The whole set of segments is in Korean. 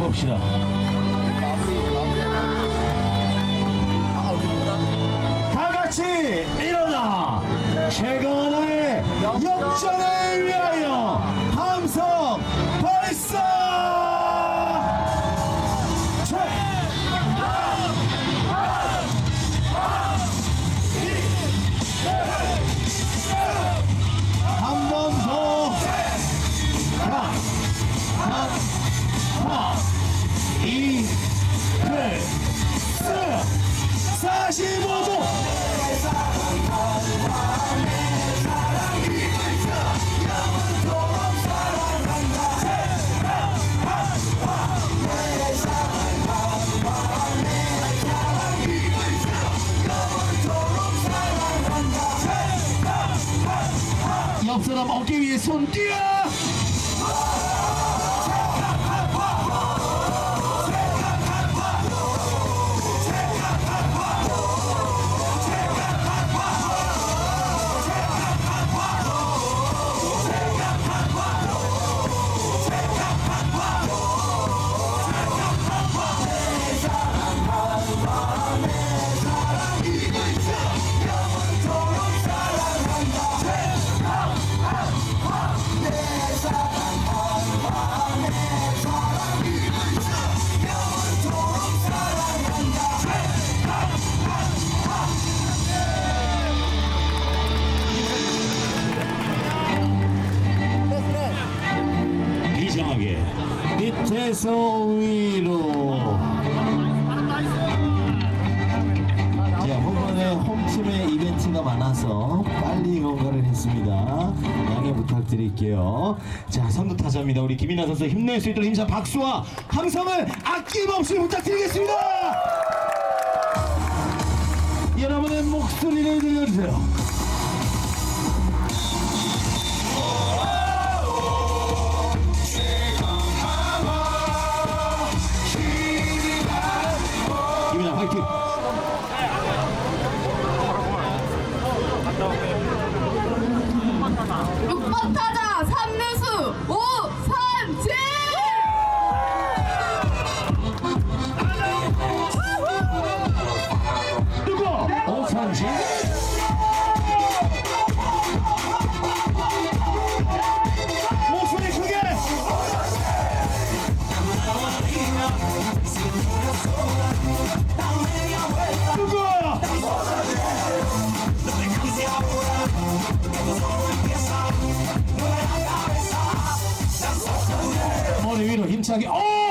가봅시다. 다 같이 일어나! 최강의 역전을 위하여 함성 45도! 옆 사람 어깨 위에 손 띄어! 밑에서 위로. 자 후반에 홈팀의 이벤트가 많아서 빨리 뭔가를 했습니다. 양해 부탁드릴게요. 자 선두 타자입니다. 우리 김이나 선수 힘낼 수 있도록 힘찬 박수와 함성을 아낌없이 부탁드리겠습니다. 여러분의 목소리를 들려주세요 타자 3루수 오선진 누구? 오선진 목소리 크게 누구? 머리 위로 힘차게 어!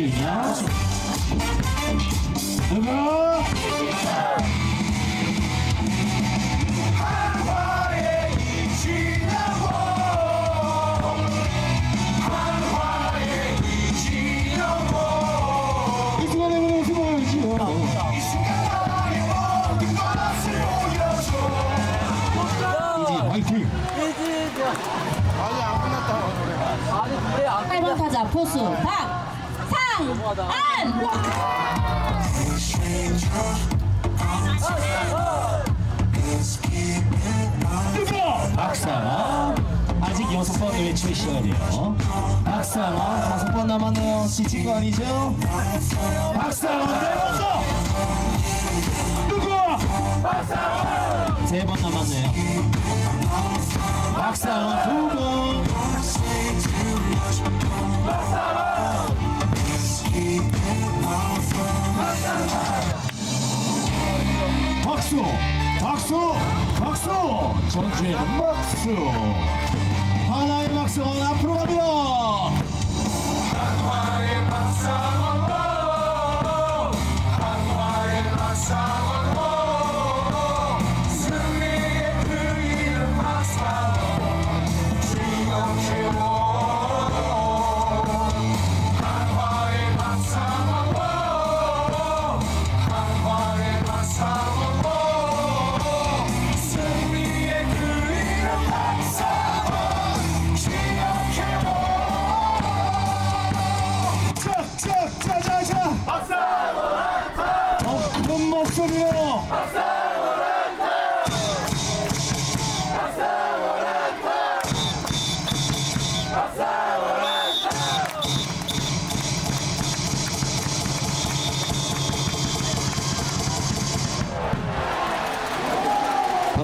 이진영 누구 포수. 박, 상, 안. 박상아 아직 여섯 번 외칠 시간이에요 박상아 다섯 번 남았네요 지친 거 아니죠? 박상아 내려줘 누구야? 박상아 세번 남았네요 박상아 두번 전주의 박수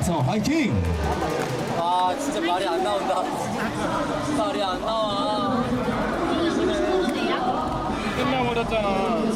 박상호 화이팅! 아 진짜 말이 안 나온다. 말이 안 나와. 끝나버렸잖아.